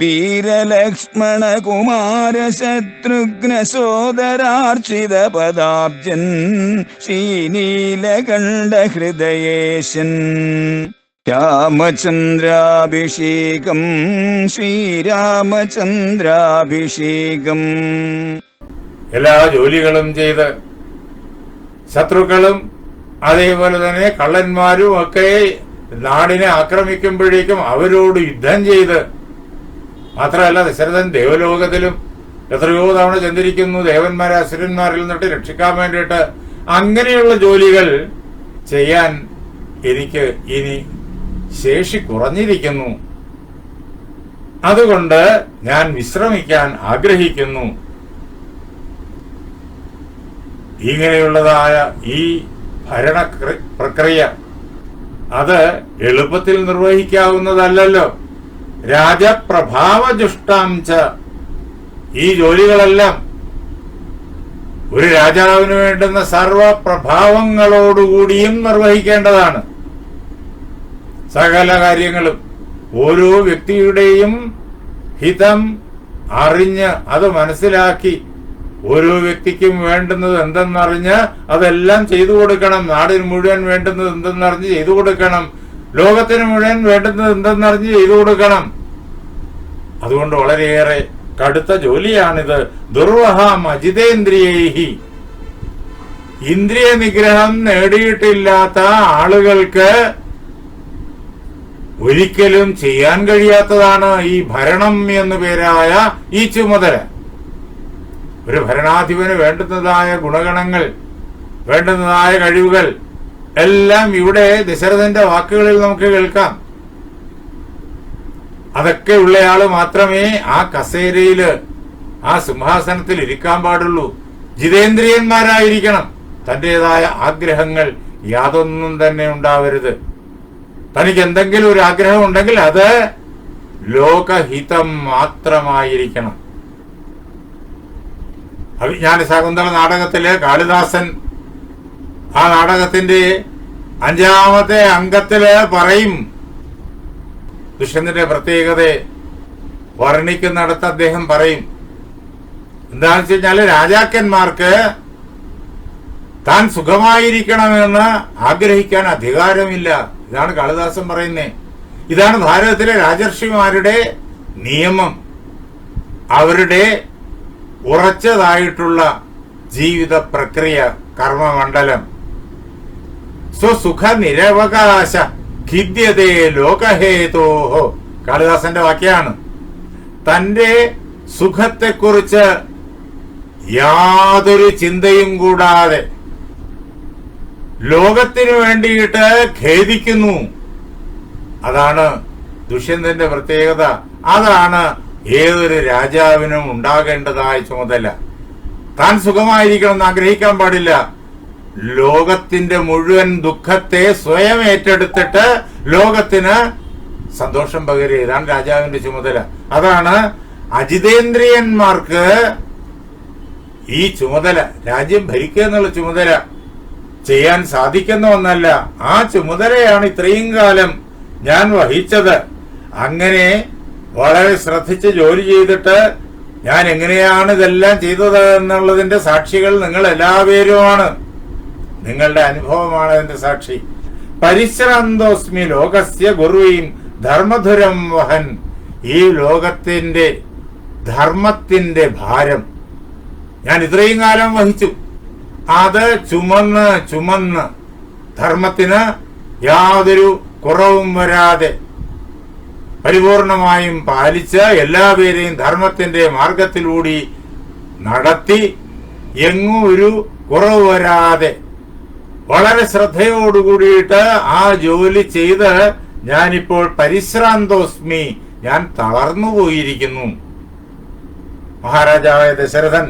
വീരലക്ഷ്മണ കുമാര ശത്രുഘ്ന സോദരാർച്ചിത പദാബ്ജൻ ശ്രീനീലകണ്ഠ ഹൃദയേശൻ രാമചന്ദ്രാഭിഷേകം ശ്രീരാമചന്ദ്രാഭിഷേകം. എല്ലാ ജോലികളും ചെയ്ത് ശത്രുക്കളും അതേപോലെ തന്നെ കള്ളന്മാരും ഒക്കെ നാടിനെ ആക്രമിക്കുമ്പോഴേക്കും അവരോട് യുദ്ധം ചെയ്ത് മാത്രമല്ല ദശരഥൻ ദേവലോകത്തിലും എത്രയോ തവണ ചന്ദിരിക്കുന്നു ദേവന്മാരെ അസുരന്മാരിൽ നിന്നിട്ട് രക്ഷിക്കാൻ വേണ്ടിയിട്ട്. അങ്ങനെയുള്ള ജോലികൾ ചെയ്യാൻ എനിക്ക് ഇനി ശേഷി കുറഞ്ഞിരിക്കുന്നു. അതുകൊണ്ട് ഞാൻ വിശ്രമിക്കാൻ ആഗ്രഹിക്കുന്നു. ഇങ്ങനെയുള്ളതായ ഈ ഭരണ പ്രക്രിയ അത് എളുപ്പത്തിൽ നിർവഹിക്കാവുന്നതല്ലല്ലോ. രാജപ്രഭാവജുഷ്ടാംച ഈ ജോലികളെല്ലാം ഒരു രാജാവിന് വേണ്ടുന്ന സർവപ്രഭാവങ്ങളോടുകൂടിയും നിർവഹിക്കേണ്ടതാണ്. സകല കാര്യങ്ങളും ഓരോ വ്യക്തിയുടെയും ഹിതം അറിഞ്ഞ് അത് മനസ്സിലാക്കി ഓരോ വ്യക്തിക്കും വേണ്ടുന്നത് എന്തെന്നറിഞ്ഞ് അതെല്ലാം ചെയ്തു കൊടുക്കണം. നാടിന് മുഴുവൻ വേണ്ടുന്നത് എന്തെന്നറിഞ്ഞ് ചെയ്തു കൊടുക്കണം. ലോകത്തിന് മുഴുവൻ വേണ്ടുന്നത് എന്തെന്നറിഞ്ഞ് ചെയ്തു കൊടുക്കണം. അതുകൊണ്ട് വളരെയേറെ കടുത്ത ജോലിയാണിത്. ദുർവഹാം അജിതേന്ദ്രിയേഹി. ഇന്ദ്രിയ നിഗ്രഹം നേടിയിട്ടില്ലാത്ത ആളുകൾക്ക് ഒരിക്കലും ചെയ്യാൻ കഴിയാത്തതാണ് ഈ ഭരണം എന്നു പേരായ ഈ ചുമതല. ഒരു ഭരണാധിപന് വേണ്ടുന്നതായ ഗുണഗണങ്ങൾ വേണ്ടുന്നതായ കഴിവുകൾ എല്ലാം ഇവിടെ ദശരഥന്റെ വാക്കുകളിൽ നമുക്ക് കേൾക്കാം. അതൊക്കെ ഉള്ളയാൾ മാത്രമേ ആ കസേരയിൽ ആ സിംഹാസനത്തിൽ ഇരിക്കാൻ പാടുള്ളൂ. ജിതേന്ദ്രിയന്മാരായിരിക്കണം. തന്റേതായ ആഗ്രഹങ്ങൾ യാതൊന്നും തന്നെ ഉണ്ടാവരുത്. തനിക്ക് എന്തെങ്കിലും ഒരു ആഗ്രഹം ഉണ്ടെങ്കിൽ അത് ലോകഹിതം മാത്രമായിരിക്കണം. അഭിജ്ഞാന ശകുന്തള നാടകത്തിൽ കാളിദാസൻ ആ നാടകത്തിന്റെ അഞ്ചാമത്തെ അംഗത്തിൽ പറയും. ദുഷ്യന്തന്റെ പ്രത്യേകത വർണിക്കുന്നിടത്ത് അദ്ദേഹം പറയും. എന്താണെന്ന് വെച്ച് കഴിഞ്ഞാൽ രാജാക്കന്മാർക്ക് താൻ സുഖമായിരിക്കണമെന്ന് ആഗ്രഹിക്കാൻ അധികാരമില്ല. ഇതാണ് കാളിദാസൻ പറയുന്നത് ഇതാണ് ഭാരതത്തിലെ രാജർഷിമാരുടെ നിയമം. അവരുടെ ഉറച്ചതായിട്ടുള്ള ജീവിത പ്രക്രിയ കർമ്മമണ്ഡലം. സ്വസുഖ നിരവകാശ ഖിദ്യതേ ലോകഹേതോഹോ. കാളിദാസന്റെ വാക്യാണ്. തന്റെ സുഖത്തെക്കുറിച്ച് യാതൊരു ചിന്തയും കൂടാതെ ലോകത്തിനു വേണ്ടിയിട്ട് ഖേദിക്കുന്നു. അതാണ് ദുഷ്യന്തന്റെ പ്രത്യേകത. അതാണ് ഏതൊരു രാജാവിനും ഉണ്ടാകേണ്ടതായ ചുമതല. താൻ സുഖമായിരിക്കണം എന്ന് ആഗ്രഹിക്കാൻ പാടില്ല. ലോകത്തിന്റെ മുഴുവൻ ദുഃഖത്തെ സ്വയം ഏറ്റെടുത്തിട്ട് ലോകത്തിന് സന്തോഷം പകരുക ഇതാണ് രാജാവിന്റെ ചുമതല. അതാണ് അജിതേന്ദ്രിയന്മാർക്ക് ഈ ചുമതല രാജ്യം ഭരിക്കുക എന്നുള്ള ചുമതല ചെയ്യാൻ സാധിക്കുന്ന ഒന്നല്ല. ആ ചുമതലയാണ് ഇത്രയും കാലം ഞാൻ വഹിച്ചത്. അങ്ങനെ വളരെ ശ്രദ്ധിച്ച് ജോലി ചെയ്തിട്ട് ഞാൻ എങ്ങനെയാണ് ഇതെല്ലാം ചെയ്തത് എന്നുള്ളതിന്റെ സാക്ഷികൾ നിങ്ങൾ എല്ലാവരുമാണ് നിങ്ങളുടെ അനുഭവമാണ് എന്റെ സാക്ഷി. പരിശ്രാന്തോസ്മി ലോകസ്യ ഗുരുവീം ധർമ്മധുരം വഹൻ. ഈ ലോകത്തിന്റെ ധർമ്മത്തിന്റെ ഭാരം. ഞാൻ ഇത്രയും കാലം വഹിച്ചു. അത് ചുമന്ന് ചുമന്ന് ധർമ്മത്തിന് യാതൊരു കുറവും വരാതെ പരിപൂർണമായും പാലിച്ച് എല്ലാവരെയും ധർമ്മത്തിന്റെ മാർഗത്തിലൂടി നടത്തി എങ്ങും ഒരു കുറവ് വരാതെ വളരെ ശ്രദ്ധയോടുകൂടിയിട്ട് ആ ജോലി ചെയ്ത് ഞാനിപ്പോൾ പരിശ്രാന്തോസ്മി. ഞാൻ തളർന്നു പോയിരിക്കുന്നു. മഹാരാജാവായ ദശരഥൻ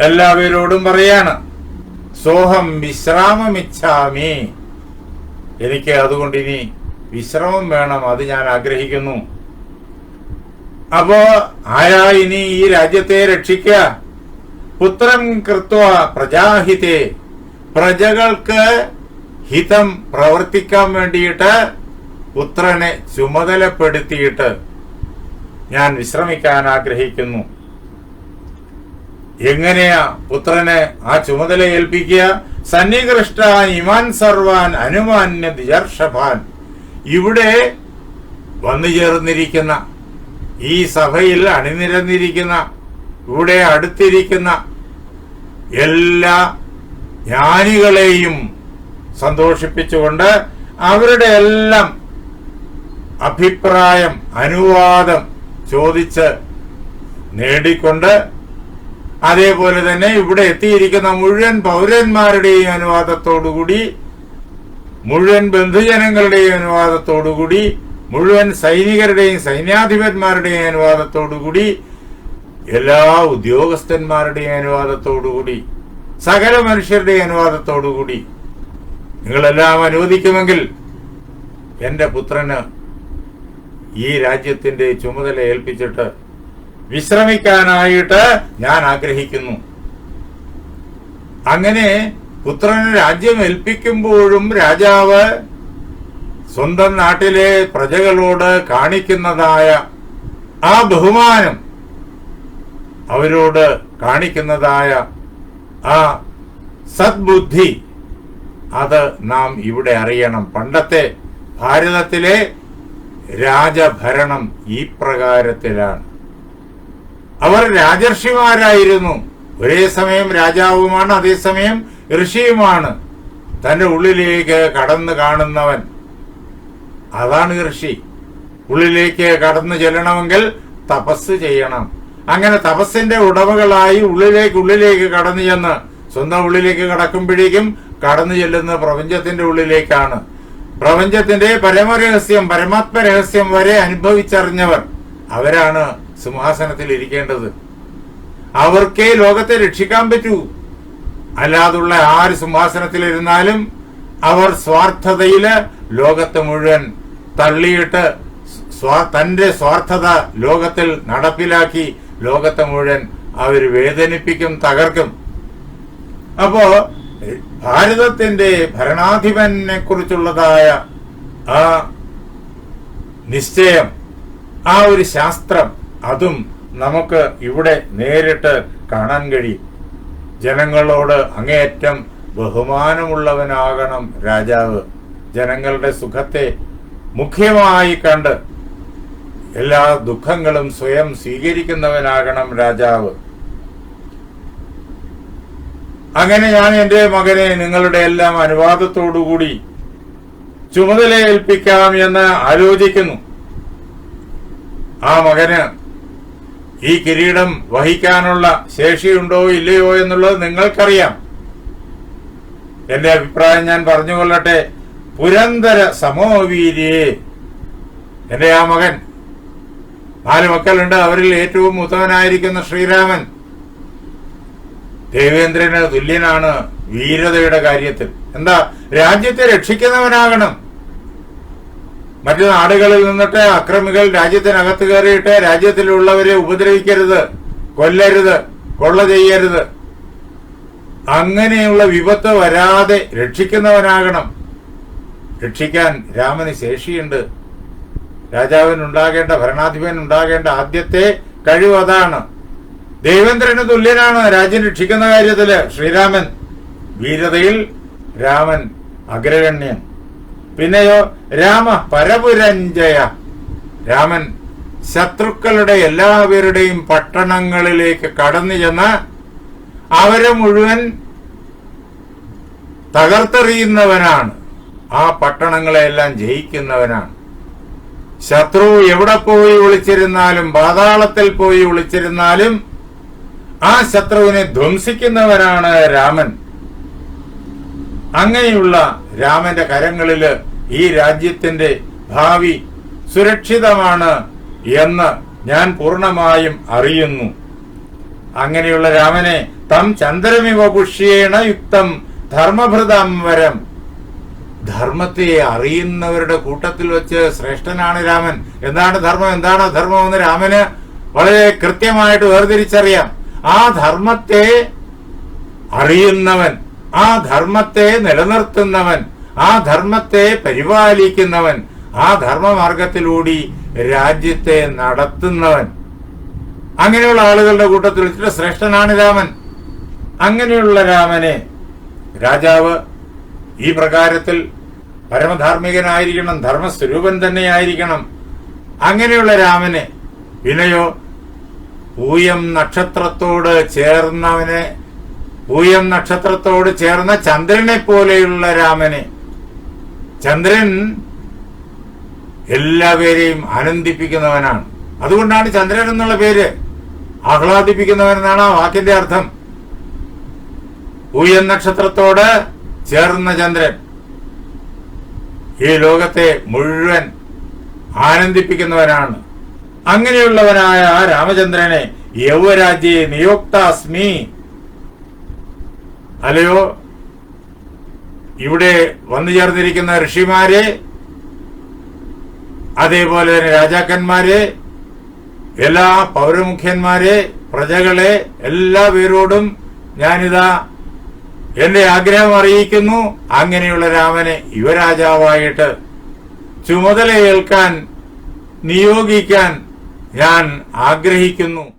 എല്ലാവരോടും പറയാണ് സോഹം വിശ്രാമമിച്ഛാമി. എനിക്ക് അതുകൊണ്ട് ഇനി വിശ്രമം വേണം അത് ഞാൻ ആഗ്രഹിക്കുന്നു. അപ്പോ ആരാ ഇനി ഈ രാജ്യത്തെ രക്ഷിക്കുക പുത്രം കൃത്വ പ്രജാഹിതേ. പ്രജകൾക്ക് ഹിതം പ്രവർത്തിക്കാൻ വേണ്ടിയിട്ട് പുത്രനെ ചുമതലപ്പെടുത്തിയിട്ട് ഞാൻ വിശ്രമിക്കാൻ ആഗ്രഹിക്കുന്നു. എങ്ങനെയാ പുത്രനെ ആ ചുമതല ഏൽപ്പിക്കുക സന്നികൃഷ്ട ഇമാൻ സർവാൻ അനുമാന്യ ദിജർഷഭാൻ ഇവിടെ വന്നു ചേർന്നിരിക്കുന്ന ഈ സഭയിൽ അണിനിരന്നിരിക്കുന്ന ഇവിടെ അടുത്തിരിക്കുന്ന എല്ലാ ജ്ഞാനികളെയും സന്തോഷിപ്പിച്ചുകൊണ്ട് അവരുടെ എല്ലാം അഭിപ്രായം അനുവാദം ചോദിച്ച് നേടിക്കൊണ്ട് അതേപോലെ തന്നെ ഇവിടെ എത്തിയിരിക്കുന്ന മുഴുവൻ പൗരന്മാരുടെയും അനുവാദത്തോടുകൂടി മുഴുവൻ ബന്ധുജനങ്ങളുടെയും അനുവാദത്തോടുകൂടി മുഴുവൻ സൈനികരുടെയും സൈന്യാധിപന്മാരുടെയും അനുവാദത്തോടുകൂടി എല്ലാ ഉദ്യോഗസ്ഥന്മാരുടെയും അനുവാദത്തോടുകൂടി സകല മനുഷ്യരുടെ അനുവാദത്തോടുകൂടി നിങ്ങളെല്ലാം അനുവദിക്കുമെങ്കിൽ എന്റെ പുത്രന് ഈ രാജ്യത്തിന്റെ ചുമതല ഏൽപ്പിച്ചിട്ട് വിശ്രമിക്കാനായിട്ട് ഞാൻ ആഗ്രഹിക്കുന്നു. അങ്ങനെ പുത്രന് രാജ്യം ഏൽപ്പിക്കുമ്പോഴും രാജാവ് സ്വന്തം നാട്ടിലെ പ്രജകളോട് കാണിക്കുന്നതായ ആ ബഹുമാനം അവരോട് കാണിക്കുന്നതായ ആ സദ്ബുദ്ധി അത് നാം ഇവിടെ അറിയണം. പണ്ടത്തെ ഭാരതത്തിലെ രാജഭരണം ഈ പ്രകാരത്തിലാണ്. അവർ രാജർഷിമാരായിരുന്നു. ഒരേ സമയം രാജാവുമാണ് അതേസമയം ഋഷിയുമാണ്. തന്റെ ഉള്ളിലേക്ക് കടന്നു കാണുന്നവൻ. അതാണ് ഋഷി. ഉള്ളിലേക്ക് കടന്നു ചെല്ലണമെങ്കിൽ തപസ് ചെയ്യണം. അങ്ങനെ തപസ്സിന്റെ ഉടമകളായി ഉള്ളിലേക്ക് ഉള്ളിലേക്ക് കടന്നു ചെന്ന് സ്വന്തം ഉള്ളിലേക്ക് കടക്കുമ്പോഴേക്കും കടന്നു ചെല്ലുന്ന പ്രപഞ്ചത്തിന്റെ ഉള്ളിലേക്കാണ്. പ്രപഞ്ചത്തിന്റെ പരമരഹസ്യം പരമാത്മ രഹസ്യം വരെ അനുഭവിച്ചറിഞ്ഞവർ അവരാണ് സിംഹാസനത്തിൽ ഇരിക്കേണ്ടത്. അവർക്കേ ലോകത്തെ രക്ഷിക്കാൻ പറ്റൂ. അല്ലാതുള്ള ആര് സിംഹാസനത്തിലിരുന്നാലും അവർ സ്വാർത്ഥതയിൽ ലോകത്തെ മുഴുവൻ തള്ളിയിട്ട് തന്റെ സ്വാർത്ഥത ലോകത്തിൽ നടപ്പിലാക്കി ലോകത്തെ മുഴുവൻ അവർ വേദനിപ്പിക്കും തകർക്കും. അപ്പോ ഭാരതത്തിന്റെ ഭരണാധിപനെ കുറിച്ചുള്ളതായ ആ നിശ്ചയം ആ ഒരു ശാസ്ത്രം അതും നമുക്ക് ഇവിടെ നേരിട്ട് കാണാൻ കഴിയും. ജനങ്ങളോട് അങ്ങേയറ്റം ബഹുമാനമുള്ളവനാകണം രാജാവ്. ജനങ്ങളുടെ സുഖത്തെ മുഖ്യമായി കണ്ട് എല്ലാ ദുഃഖങ്ങളും സ്വയം സ്വീകരിക്കുന്നവനാകണം രാജാവ്. അങ്ങനെ ഞാൻ എന്റെ മകനെ നിങ്ങളുടെ എല്ലാം അനുവാദത്തോടുകൂടി ചുമതല ഏൽപ്പിക്കാം എന്ന് ആലോചിക്കുന്നു. ആ മകന് ഈ കിരീടം വഹിക്കാനുള്ള ശേഷിയുണ്ടോ ഇല്ലയോ എന്നുള്ളത് നിങ്ങൾക്കറിയാം. എന്റെ അഭിപ്രായം ഞാൻ പറഞ്ഞുകൊള്ളട്ടെ. പുരന്തര സമോവീര്യേ. എന്റെ ആ മകൻ നാല് മക്കളുണ്ട് അവരിൽ ഏറ്റവും ഉത്തമനായിരിക്കുന്ന ശ്രീരാമൻ ദേവേന്ദ്രന് തുല്യനാണ് വീരതയുടെ കാര്യത്തിൽ. എന്താ? രാജ്യത്തെ രക്ഷിക്കുന്നവനാകണം. മറ്റു നാടുകളിൽ നിന്നിട്ട് അക്രമികൾ രാജ്യത്തിനകത്ത് കയറിയിട്ട് രാജ്യത്തിലുള്ളവരെ ഉപദ്രവിക്കരുത് കൊല്ലരുത് കൊള്ള ചെയ്യരുത്. അങ്ങനെയുള്ള വിപത്ത് വരാതെ രക്ഷിക്കുന്നവനാകണം. രക്ഷിക്കാൻ രാമന് ശേഷിയുണ്ട്. രാജാവിനുണ്ടാകേണ്ട ഭരണാധിപൻ ഉണ്ടാകേണ്ട ആദ്യത്തെ കഴിവ് അതാണ്. ദേവേന്ദ്രന് തുല്യനാണ് രാജ്യം രക്ഷിക്കുന്ന കാര്യത്തിൽ ശ്രീരാമൻ. വീരതയിൽ രാമൻ അഗ്രഗണ്യൻ. പിന്നെയോ രാമ പരപുരഞ്ജയ. രാമൻ ശത്രുക്കളുടെ എല്ലാവരുടെയും പട്ടണങ്ങളിലേക്ക് കടന്നു ചെന്ന് അവരെ മുഴുവൻ തകർത്തെറിയുന്നവനാണ്. ആ പട്ടണങ്ങളെല്ലാം ജയിക്കുന്നവനാണ്. ശത്രു എവിടെ പോയി ഒളിച്ചിരുന്നാലും പാതാളത്തിൽ പോയി ഒളിച്ചിരുന്നാലും ആ ശത്രുവിനെ ധ്വംസിക്കുന്നവരാണ് രാമൻ. അങ്ങനെയുള്ള രാമന്റെ കരങ്ങളിൽ ഈ രാജ്യത്തിന്റെ ഭാവി സുരക്ഷിതമാണ് എന്ന് ഞാൻ പൂർണമായും അറിയുന്നു. അങ്ങനെയുള്ള രാമനെ തം ചന്ദ്രമിവ പുഷ്യേണ യുക്തം ധർമ്മഭൃതം വരം ധർമ്മത്തെ അറിയുന്നവരുടെ കൂട്ടത്തിൽ വെച്ച് ശ്രേഷ്ഠനാണ് രാമൻ. എന്താണ് ധർമ്മം? എന്താണ് ധർമ്മം എന്ന് രാമന് വളരെ കൃത്യമായിട്ട് വേർതിരിച്ചറിയാം. ആ ധർമ്മത്തെ അറിയുന്നവൻ ആ ധർമ്മത്തെ നിലനിർത്തുന്നവൻ ആ ധർമ്മത്തെ പരിപാലിക്കുന്നവൻ ആ ധർമ്മമാർഗത്തിലൂടി രാജ്യത്തെ നടത്തുന്നവൻ. അങ്ങനെയുള്ള ആളുകളുടെ കൂട്ടത്തിൽ വെച്ചിട്ട് ശ്രേഷ്ഠനാണ് രാമൻ. അങ്ങനെയുള്ള രാമനെ രാജാവ് ഈ പ്രകാരത്തിൽ പരമധാർമ്മികനായിരിക്കണം ധർമ്മസ്വരൂപൻ തന്നെയായിരിക്കണം. അങ്ങനെയുള്ള രാമനെ പിന്നെയോ പൂയം നക്ഷത്രത്തോട് ചേർന്നവനെ പൂയം നക്ഷത്രത്തോട് ചേർന്ന ചന്ദ്രനെ പോലെയുള്ള രാമനെ. ചന്ദ്രൻ എല്ലാവരെയും ആനന്ദിപ്പിക്കുന്നവനാണ്. അതുകൊണ്ടാണ് ചന്ദ്രൻ എന്നുള്ള പേര് ആഹ്ലാദിപ്പിക്കുന്നവൻ എന്നാണ് ആ വാക്കിന്റെ അർത്ഥം. പൂയം നക്ഷത്രത്തോട് ചേർന്ന ചന്ദ്രൻ. ഈ ലോകത്തെ മുഴുവൻ ആനന്ദിപ്പിക്കുന്നവനാണ്. അങ്ങനെയുള്ളവനായ ആ രാമചന്ദ്രനെ യൗവരാജ്യെ നിയോക്താസ്മി. അല്ലയോ? ഇവിടെ വന്നു ചേർന്നിരിക്കുന്ന ഋഷിമാരെ അതേപോലെ തന്നെ രാജാക്കന്മാരെ എല്ലാ പൗരമുഖ്യന്മാരെ പ്രജകളെ എല്ലാ പേരോടും ഞാനിതാ എന്റെ ആഗ്രഹം അറിയിക്കുന്നു. അങ്ങനെയുള്ള രാമനെ യുവരാജാവായിട്ട് ചുമതലയേൽക്കാൻ നിയോഗിക്കാൻ ഞാൻ ആഗ്രഹിക്കുന്നു.